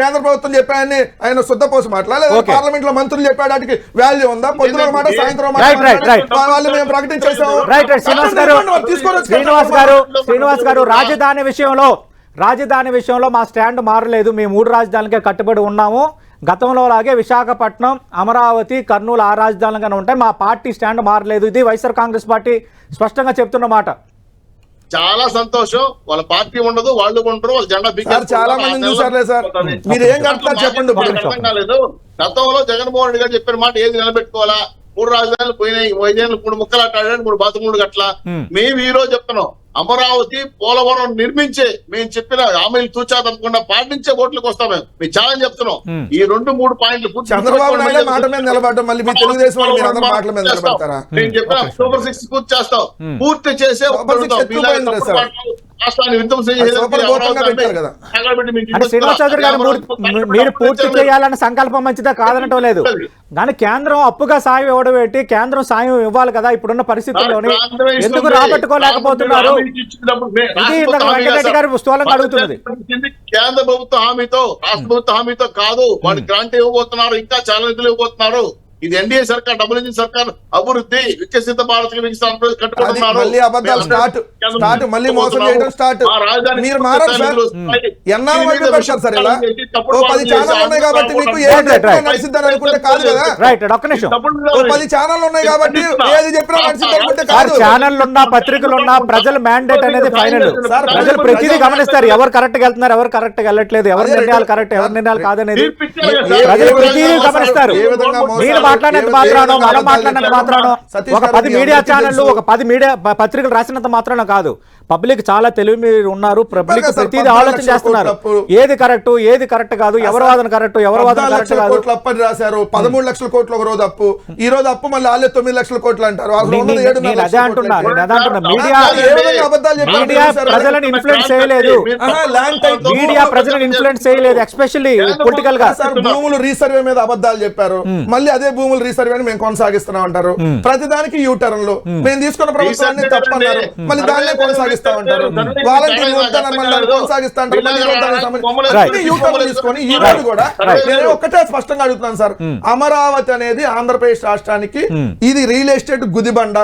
కేంద్ర ప్రభుత్వం చెప్పాయని ఆయన శుద్ధపోసి మాట్లాడలేదు ఓకే. పార్లమెంట్లో మంత్రులు చెప్పేటానికి వాల్యూ ఉందా? పొద్దున మాట సాయంత్రం వాళ్ళు మేము ప్రకటించేసాము రైట్ రైట్. శ్రీనివాస్ గారు. శ్రీనివాస్ గారు శ్రీనివాస్ గారు రాజధాని విషయంలో రాజధాని విషయంలో మా స్టాండ్ మారలేదు. మేము మూడు రాజధానులకే కట్టుబడి ఉన్నాము. గతంలో లాగే విశాఖపట్నం అమరావతి కర్నూలు ఆ రాజధానులుగానే ఉంటాయి. మా పార్టీ స్టాండ్ మారలేదు. ఇది వైఎస్ఆర్ కాంగ్రెస్ పార్టీ స్పష్టంగా చెప్తున్న మాట. చాలా సంతోషం. వాళ్ళ పార్టీ ఉండదు వాళ్ళు ఉండరు వాళ్ళ జెండా సార్, చాలా మందిని చూసారులే సార్. మీరు ఏం కడతారు చెప్పండి అర్థం కాలేదు గతంలో జగన్మోహన్ రెడ్డి గారు చెప్పిన మాట ఏది నిలబెట్టుకోవాలా? మూడు రాజధానులు పోయినాయి ఐదేళ్ళు మూడు ముక్కలు అట్టాడని మూడు బాత్రూములు గట్లా మేము ఈ రోజు చెప్తున్నాం. అమరావతి పోలవరం నిర్మించే మేము చెప్పిన హామీలు తూచా తప్పకుండా పాటించే ఓట్లకు వస్తాం మేము. మేము ఛాలెంజ్ చెప్తున్నాం. ఈ రెండు మూడు పాయింట్లు పూర్తి చంద్రబాబు నాయుడు గుర్తుపెట్టుకోండి. మాట మీద నిలబడటం మళ్ళీ మీ తెలుగుదేశం వాళ్ళు మీరు అందరూ మాటల మీద నిలబడతారా? నేను చెప్పిన సూపర్ సిక్స్ పూర్తి చేస్తాం. పూర్తి చేసే గారు మీరు- పూర్తి చేయాలన్న సంకల్పం మంచిదా? కాదనటం లేదు. కానీ కేంద్రం అప్పుగా సాయం ఇవ్వడం ఏంటి కేంద్రం సాయం ఇవ్వాలి కదా? ఇప్పుడున్న పరిస్థితుల్లోని ఎందుకు రాబట్టుకోలేకపోతున్నారు? ఇది వెంకటరెడ్డి గారు స్థూలంగా అడుగుతున్నది. కేంద్ర ప్రభుత్వ హామీతో రాష్ట్ర ప్రభుత్వ హామీతో కాదు. వాళ్ళు గ్రాంట్ ఇవ్వబోతున్నారు ఇంకా చాలా నిధులు ఇవ్వబోతున్నారు. ఇది ఎన్డీఏ సర్కార్ డబుల్ ఇంజిన్ సర్కార్ అభివృద్ధి వికసిత భారత్ వికసిత అది కట్టుకుంటున్నారు. మళ్ళీ అబద్ధాలు స్టార్ట్ స్టార్ట్ మళ్ళీ మోసం చేయడం స్టార్ట్. మీరు మారరు సార్. ఎన్నాళ్ళు మధ్య పెడతారు సార్ ఇలా? ఓ పది ఛానల్ ఉన్నాయి కాబట్టి మీకు ఏది Right, right, చెప్పినా right. నడిచిద్దని అనుకుంటే కాదు కదా? రైట్ ఒక్క నిమిషం. ఓ పది ఛానల్ ఉన్నాయి కాబట్టి ఏది చెప్పినా నడిచిద్ది అనుకుంటే సార్ కాదు. ఛానల్ ఉన్నా పత్రికలు ఉన్నా ప్రజల మ్యాండేట్ అనేది ఫైనల్ సార్, ప్రజలు ప్రతిదీ గమనిస్తారు. ఎవరు కరెక్ట్గా వెళ్తున్నారు ఎవరు కరెక్ట్గా వెళ్ళట్లేదు ఎవరి నిర్ణయాలు. కరెక్ట్ ఎవరి నిర్ణయాలు కాదనేది ప్రజలు ఏ ప్రతిదీ విధంగా గమనిస్తారు మాట్లాడినంత మాత్రానో మనం మాట్లాడినంత? మాత్రానో ఒక పది మీడియా తెలుసు. ఒక పది మీడియా పత్రికలు రాసినంత మాత్రాన కాదు పబ్లిక్ చాలా తెలివి మీరు ఉన్నారు. పబ్లిక్ ప్రతిదీ ఆలోచన చేస్తున్నారు. అప్పు. ఏది కరెక్ట్ ఏది కరెక్ట్ కాదు ఎవరి వాదన కరెక్ట్ ఎవరి వాదన కరెక్ట్ లక్షల కాదు. కోట్లు అప్పని రాశారు. పదమూడు లక్షల కోట్లు ఒక రోజు అప్పు. ఈ రోజు అప్పు మళ్ళీ వాళ్ళే తొమ్మిది లక్షల కోట్లు అంటారు. నేను- అదే లక్షల అంటున్నా కోట్లు. నేను అదే అంటున్నా. మీడియా? మీడియా? ప్రజలను ఇన్ఫ్లుయెన్స్ చేయలేదు. మీడియా ప్రజలను ఇన్ఫ్లుయెన్స్ చేయలేదు ఎస్పెషల్లీ పొలిటికల్గా. సార్ భూములు రీసర్వే మీద అబద్ధాలు చెప్పారు. మళ్ళీ అదే భూములు రీసర్వే మేము కొనసాగిస్తున్నాం అంటారు. ప్రతిదానికి యూ టర్న్లో. మేము. తీసుకున్న ప్రభుత్వాన్ని తప్పన్నారు. మళ్ళీ దాన్నే కొనసాగిస్తా ఉంటారు. వాలంటీర్ దాన్ని కొనసాగిస్తా టర్న్ తీసుకొని ఈ రోజు కూడా నేను ఒక్కటే స్పష్టంగా అడుగుతున్నాను సార్. అమరావతి అనేది ఆంధ్రప్రదేశ్ రాష్ట్రానికి ఇది రియల్ ఎస్టేట్ గుదిబండ.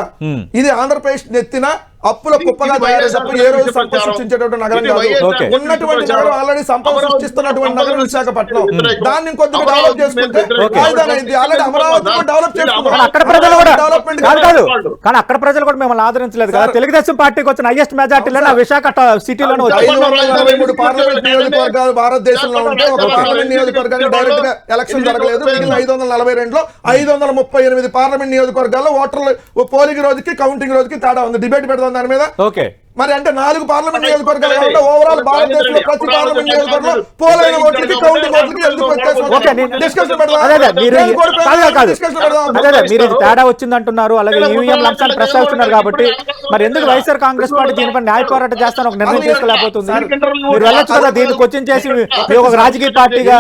ఇది ఆంధ్రప్రదేశ్ నెత్తిన అప్పుల కుప్పగా తయారై తప్ప ఏ రోజు సంపద. సృష్టించేటువంటి నగరం కాదు. ఉన్నటువంటి. నగరం ఆల్రెడీ సంపద సృష్టిస్తున్నటువంటి నగరం విశాఖపట్నం. దాన్ని ఇంకొద్దిగా అమరావతి డెవలప్ చేసుకుంటే. రాజధాని అయింది ఆల్రెడీ అమరావతి కూడా డెవలప్ చేసుకున్నాం అక్కడ ప్రజలు కూడా డెవలప్మెంట్ కాదు. కానీ అక్కడ ప్రజలు కూడా మిమ్మల్ని ఆదరించలేదు కదా. తెలుగుదేశం పార్టీకి వచ్చిన హైయెస్ట్ మెజార్టీలో విశాఖ సిటీలోనే వచ్చాయి వందల నలభై మూడు పార్లమెంట్ నియోజకవర్గాలు భారతదేశంలో ఉంటే ఒక పార్లమెంట్ నియోజకవర్గానికి డైరెక్ట్గా ఎలక్షన్ జరగలేదు మిగిలిన ఐదు వందల నలభై రెండులో ఐదు వందల ముప్పై ఎనిమిది పార్లమెంట్ నియోజకవర్గాల్లో ఓటర్లు పోలింగ్ రోజుకి కౌంటింగ్ రోజుకి తేడా ఉంది డిబేట్ పెడదాం దాని మీద ఓకే మరి అంటే నాలుగు పార్లమెంట్ నియోజకవర్గాలు ఓవరాల్ భారతదేశంలో ప్రతి పార్లమెంట్ నియోజకవర్గంలో పోలైన ఓట్లకి కౌంటింగ్ ఓట్లకి ఎందుకు అదే మీరు తేడా వచ్చింది అంటున్నారు అలాగే ఈవీఎం అంశాన్ని ప్రస్తావిస్తున్నారు కాబట్టి మరి ఎందుకు వైఎస్ఆర్ కాంగ్రెస్ పార్టీ దీనిపై న్యాయ పోరాటం చేస్తాను ఒక నిర్ణయం తీసుకోలేకపోతుంది? మీరు వెళ్ళొచ్చు కదా దీన్ని క్వశ్చన్ చేసి మీరు ఒక రాజకీయ పార్టీగా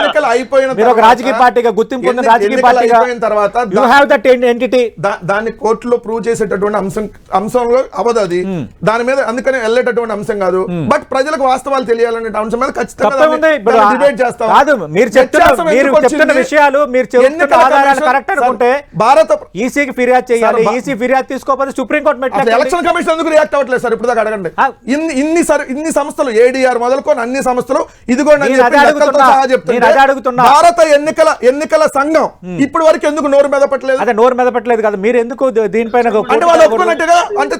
మీరు ఒక రాజకీయ పార్టీగా గుర్తింపు పొందిన రాజకీయ పార్టీగా తర్వాత యూ దా- హ్యావ్ దట్ ఎంటిటీ దాన్ని కోర్టులో ప్రూవ్ చేసేటటువంటి అంశం అంశంలో అవదు అది దాని మీద అందుకని వెళ్ళేటటువంటి అంశం కాదు. బట్ ప్రజలకు వాస్తవాలు తెలియాలనే అంశం మీద ఖచ్చితంగా ఇప్పుడు debate చేస్తాం. కాదు మీరు చెప్తున్న మీరు చెప్తున్న? విషయాలు మీరు చెప్తున్న ఆధారాలు కరెక్ట్ అనుకుంటే భారత ఈసీకి ఫిర్యాదు చేయాలి. ఈసీ ఫిర్యాదు తీసుకోకపోతే సుప్రీంకోర్టు అసలు మెట్లు ఎలక్షన్ కమిషన్ ఎందుకు రియాక్ట్ అవ్వట్లేదు సార్? ఇప్పుడు దాకా అడగండి. ఇన్ని ఇన్ని సర్ ఇన్ని సంస్థలు ఏడీఆర్ మొదలుకొని అన్ని సంస్థలు ఇదిగోండి అని నేను చెప్పి అదే లెక్కలతో అడుగుతున్నా. సహా చెప్తుంటే నేను అదే అడుగుతున్నా. భారత ఎన్నికల ఎన్నికల సంఘం ఇప్పటి వరకు ఎందుకు నోరు మెదపట్లేదు అదే నోరు మెదపట్లేదు కదా. మీరు ఎందుకు దీనిపైన అంటే వాళ్ళు? ఒప్పుకున్నట్టుగా అంటే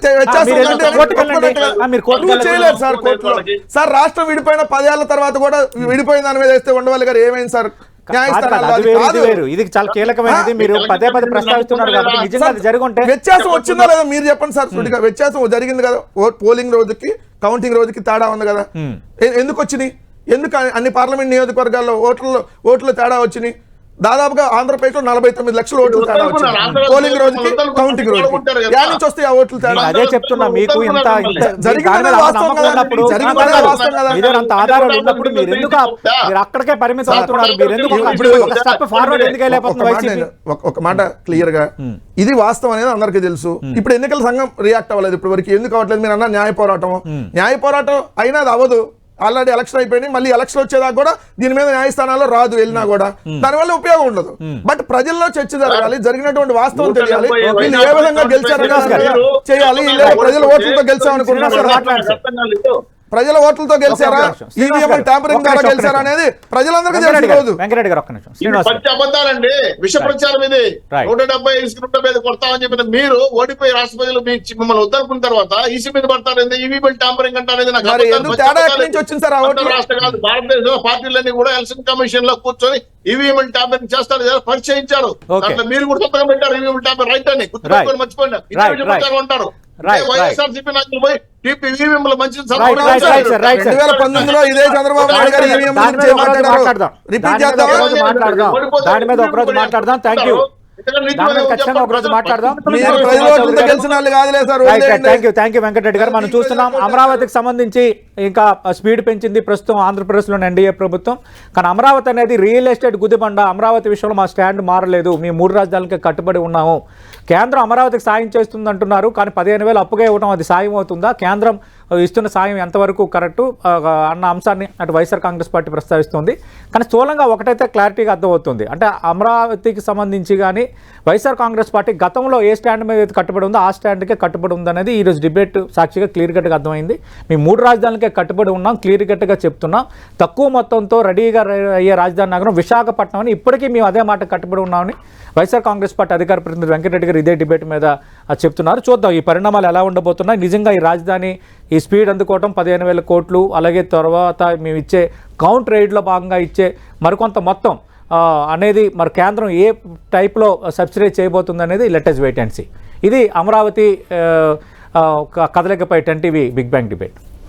మీరు. చేయలేరు సార్ కోర్టులో. సార్ రాష్ట్రం విడిపోయిన పదేళ్ళ తర్వాత కూడా విడిపోయిన దాని మీద వేస్తే ఉండవాలి గారు ఏమైంది సార్? ఇది చాలా కీలకమైనది. మీరు పదే పదే ప్రస్తావిస్తున్నారు కాబట్టి నిజంగా అది జరుగుంటే వ్యత్యాసం వచ్చిందా లేదా మీరు చెప్పండి సార్ సుడిగా. వ్యత్యాసం జరిగింది కదా. పోలింగ్ రోజుకి కౌంటింగ్ రోజుకి తేడా ఉంది కదా. ఎందుకు వచ్చినాయి? ఎందుకు అన్ని- అన్ని పార్లమెంట్ నియోజకవర్గాల్లో ఓట్లలో ఓట్లు తేడా వచ్చినాయి? దాదాపుగా ఆంధ్రప్రదేశ్లో నలభై తొమ్మిది లక్షల ఓట్లు తేడా పోలింగ్ రోజుకి కౌంటింగ్ రోజుకి. యాడ్ నుంచి వస్తాయి ఆ ఓట్లు తేడా. అదే చెప్తున్నా మీకు ఇంత వాస్తవం ఆధారాలు ఉన్నప్పుడు మీరు ఎందుకు మీరు అక్కడికే పరిమితం అవుతున్నారు? మీరు ఎందుకు ఒక- స్టెప్ ఫార్వర్డ్ ఎందుకు వెళ్ళిపోతుంది నేను- ఒక- మాట క్లియర్గా. ఇది వాస్తవం అనేది అందరికీ తెలుసు. ఇప్పుడు ఎన్నికల సంఘం రియాక్ట్ అవ్వలేదు ఇప్పటి వరకు ఎందుకు అవ్వట్లేదు? మీరు అన్న న్యాయ పోరాటం. న్యాయ పోరాటం అయినా అది అవ్వదు. ఆల్రెడీ ఎలక్షన్ అయిపోయింది మళ్ళీ ఎలక్షన్ వచ్చేదాకా కూడా దీని మీద న్యాయస్థానాల్లో రాదు వెళ్ళినా కూడా. దానివల్ల ఉపయోగం ఉండదు. బట్ ప్రజల్లో చర్చ జరగాలి జరిగినటువంటి వాస్తవం తెలియాలి. వీళ్ళు ఏ విధంగా గెలిచారు. చేయాలి ప్రజల ఓట్లతో గెలిచామనుకుంటున్నారు ప్రజల ఓట్లతో గెలిచారా ఈవీఎం ట్యాంపరింగ్ ద్వారా గెలిచారా. అనేది ప్రజలందరికీ వెంకరెడ్డి తెలిసి గారు రోజు వెంకరెడ్డి గారు ఒక్క నిమిషం. పచ్చి అబద్ధాలండి విష ప్రచారం ఇది. నూట డెబ్బై ఇసుకుంట మీద కొడతామని చెప్పిన మీరు ఓడిపోయి రాష్ట్ర ప్రజలు మీ మిమ్మల్ని వద్దనుకున్న తర్వాత ఈసీ మీద పడతారేంది ఈవీఎం టాంపరింగ్ అంటారేది నాకు రాష్ట్ర కాదు భారతదేశంలో పార్టీలన్నీ కూడా ఎలక్షన్ కమిషన్లో కూర్చొని ఈవీఎం కదా, పరిచయించారు Okay. దాంట్లో మీరు కూడా సొంతంగా పెట్టారు ఈవీఎం టాంపరింగ్ రైట్ అని. గుర్తుపెట్టుకొని వైఎస్ఆర్సీపీ నాయకులు పోయి ఇదే చంద్రబాబు నాయుడు గారు దాని మీద గురించి ఒక రోజు మాట్లాడారు మాట్లాడదాం. దాని మీద చేద్దామా ఒక రోజు మాట్లాడదాం. దాని మీద ఖచ్చితంగా ఒక రోజు మాట్లాడదాం. Thank you thank you Venkata Reddy garu. మనం చూస్తున్నాం. అమరావతికి సంబంధించి ఇంకా స్పీడ్ పెంచింది ప్రస్తుతం ఆంధ్రప్రదేశ్లోని ఎన్డీఏ ప్రభుత్వం. కానీ అమరావతి అనేది రియల్ ఎస్టేట్ గుదిబండ. అమరావతి విషయంలో మా స్టాండ్ మారలేదు. మీ మూడు రాజధానులకి కట్టుబడి ఉన్నాము. కేంద్రం అమరావతికి సాయం చేస్తుంది అంటున్నారు కానీ పదిహేను వేలు అప్పుగా ఇవ్వడం అది సాయం అవుతుందా? కేంద్రం ఇస్తున్న సాయం ఎంతవరకు కరెక్టు అన్న అంశాన్ని అటు వైఎస్ఆర్ కాంగ్రెస్ పార్టీ ప్రస్తావిస్తుంది. కానీ స్థూలంగా ఒకటైతే క్లారిటీగా అర్థమవుతుంది. అంటే అమరావతికి సంబంధించి కానీ వైఎస్ఆర్ కాంగ్రెస్ పార్టీ గతంలో ఏ స్టాండ్ మీద అయితే కట్టుబడి ఉందో ఆ స్టాండ్కే కట్టుబడి ఉందనేది ఈరోజు డిబేట్ సాక్షిగా క్లియర్ కట్గా అర్థమైంది. మేము మూడు రాజధానులకే కట్టుబడి ఉన్నాం క్లియర్ కట్గా చెప్తున్నాం. తక్కువ మొత్తంతో రెడీగా అయ్యే రాజధాని నగరం విశాఖపట్నం అని ఇప్పటికీ మేము అదే మాట కట్టుబడి ఉన్నామని వైఎస్ఆర్ కాంగ్రెస్ పార్టీ అధికార ప్రతినిధి వెంకటరెడ్డి గారు ఇదే డిబేట్ మీద చెప్తున్నారు. చూద్దాం ఈ పరిణామాలు ఎలా ఉండబోతున్నాయి. నిజంగా ఈ రాజధాని ఈ స్పీడ్ అందుకోవడం పదిహేను వేల కోట్లు అలాగే తర్వాత మేము ఇచ్చే కౌంట్ రైడ్లో భాగంగా ఇచ్చే మరికొంత మొత్తం అనేది మరి కేంద్రం ఏ టైప్లో సబ్సిడైజ్ చేయబోతుంది అనేది లెటెస్ట్ వెయిట్ అండ్ సీ ఇది Amaravati కదలికపై ten TV big bang debate.